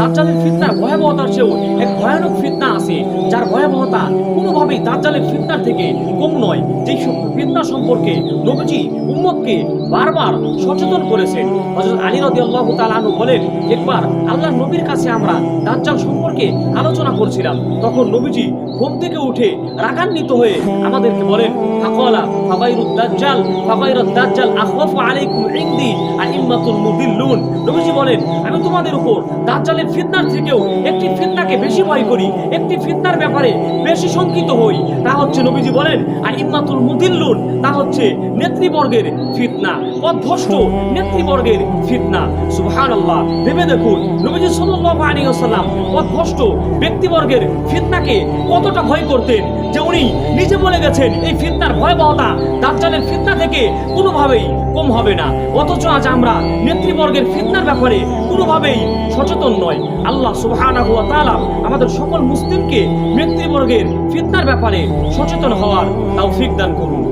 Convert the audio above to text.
দাজ্জালের ফিতনার ভয়াবহতার চেয়েও এক ভয়ানক ফিতনা আছে যার ভয়াবহতা কোনোভাবেই দাজ্জালের ফিতনার থেকে নয় যেই ফিতনা সম্পর্কে নবীজি উম্মতকে বারবার সচেতন করেছেন। হযরত আলী রাদিয়াল্লাহু তাআলা আনহু বলেন, একবার আল্লাহর নবীর কাছে আমরা দাজ্জাল সম্পর্কে আলোচনা করছিলাম। তখন নবীজি ঘুম থেকে উঠে রাগান্বিত হয়ে আমাদেরকে বলেন, ফাকালা ফাগাইরুদ দাজ্জাল ফাগাইরুদ দাজ্জাল আলাইকুম ইনদি আইম্মাতুল মুদিল্লুন। নবীজি বলেন, আমি তোমাদের উপর দাজ্জালের ফিতনার থেকেও একটি ফিতনাকে বেশি ভয় করি, একটি ফিতনার ব্যাপারে বেশি শঙ্কিত হই। তা হচ্ছে নবীজি বলেন আইম্মাতুল মুদিল্লুন, তা হচ্ছে নেতৃবর্গের ফিতনা নেতৃবর্গের ফিতনা। ভেবে দেখুন, নবীজি সাল্লাল্লাহু আলাইহি ওয়াসাল্লাম ব্যক্তিবর্গের ফিতনাকে কতটা ভয় করতেন যে উনি নিজে বলে গেছেন, এই ফিতনার ভয়াবহতা দাজ্জালের ফিতনা থেকে কোনোভাবেই কম হবে না। অথচ আজ আমরা নেতৃবর্গের ফিতনার ব্যাপারে কোনোভাবেই সচেতন নয় আল্লাহ সুবহানাহু ওয়া তাআলা আমাদের সকল মুসলিমকে নেতৃবর্গের ফিতনার ব্যাপারে সচেতন হওয়ার তাও তৌফিক দান করুন।